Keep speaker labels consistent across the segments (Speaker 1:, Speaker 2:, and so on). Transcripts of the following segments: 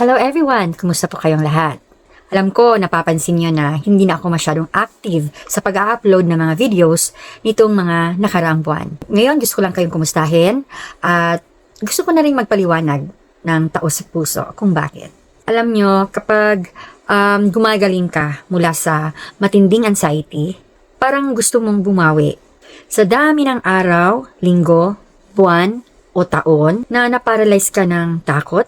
Speaker 1: Hello everyone! Kumusta po kayong lahat? Alam ko, napapansin nyo na hindi na ako masyadong active sa pag-upload ng mga videos nitong mga nakaraang buwan. Ngayon, gusto ko lang kayong kumustahin at gusto ko na rin magpaliwanag ng taos sa puso kung bakit. Alam nyo, kapag um, gumagaling ka mula sa matinding anxiety, parang gusto mong bumawi. Sa dami ng araw, linggo, buwan, o taon na naparalyze ka ng takot,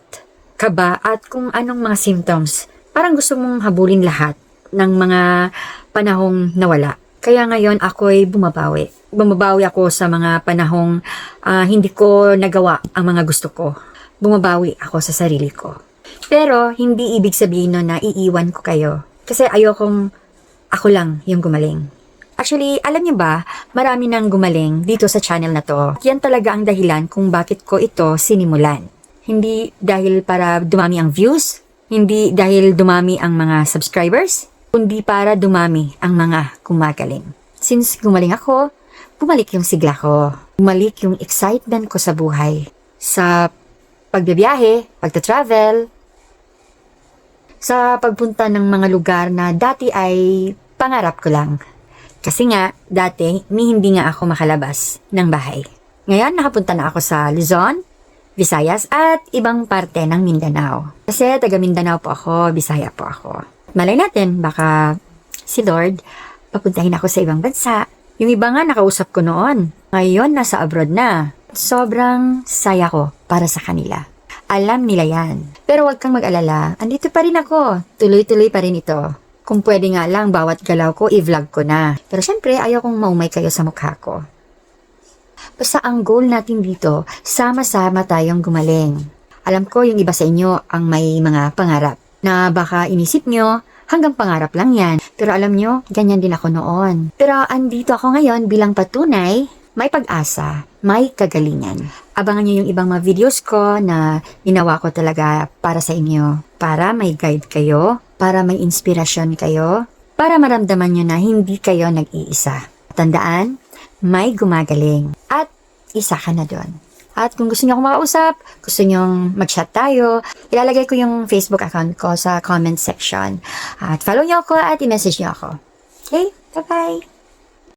Speaker 1: kaba at kung anong mga symptoms. Parang gusto mong habulin lahat ng mga panahong nawala. Kaya ngayon ako'y bumabawi. Bumabawi ako sa mga panahong ah, hindi ko nagawa ang mga gusto ko. Bumabawi ako sa sarili ko. Pero hindi ibig sabihin nun na iiwan ko kayo. Kasi ayokong ako lang yung gumaling. Actually, alam niyo ba, marami nang gumaling dito sa channel na to. Yan talaga ang dahilan kung bakit ko ito sinimulan. Hindi dahil para dumami ang views, hindi dahil dumami ang mga subscribers, kundi para dumami ang mga gumagaling. Since gumaling ako, bumalik yung sigla ko. Bumalik yung excitement ko sa buhay. Sa pagbibiyahe, pagta-travel, sa pagpunta ng mga lugar na dati ay pangarap ko lang. Kasi nga, dati, ni hindi nga ako makalabas ng bahay. Ngayon, nakapunta na ako sa Luzon, Visayas, at ibang parte ng Mindanao. Kasi taga Mindanao po ako, Bisaya po ako. Malay natin, baka si Lord, papuntahin ako sa ibang bansa. Yung iba nga nakausap ko noon. Ngayon, nasa abroad na. Sobrang saya ko para sa kanila. Alam nila yan. Pero huwag kang mag-alala, andito pa rin ako. Tuloy-tuloy pa rin ito. Kung pwede nga lang, bawat galaw ko, i-vlog ko na. Pero syempre, ayaw kong maumay kayo sa mukha ko. Basta ang goal natin dito, sama-sama tayong gumaling. Alam ko yung iba sa inyo ang may mga pangarap na baka inisip nyo hanggang pangarap lang yan. Pero alam nyo, ganyan din ako noon. Pero andito ako ngayon bilang patunay, may pag-asa, may kagalingan. Abangan nyo yung ibang mga videos ko na ginawa ko talaga para sa inyo. Para may guide kayo, para may inspirasyon kayo, para maramdaman nyo na hindi kayo nag-iisa. Tandaan, may gumagaling. At isa ka na doon. At kung gusto niyo akong makausap, gusto niyo mag-chat tayo, ilalagay ko yung Facebook account ko sa comment section. At follow niyo ako at i-message niyo ako. Okay? Bye-bye!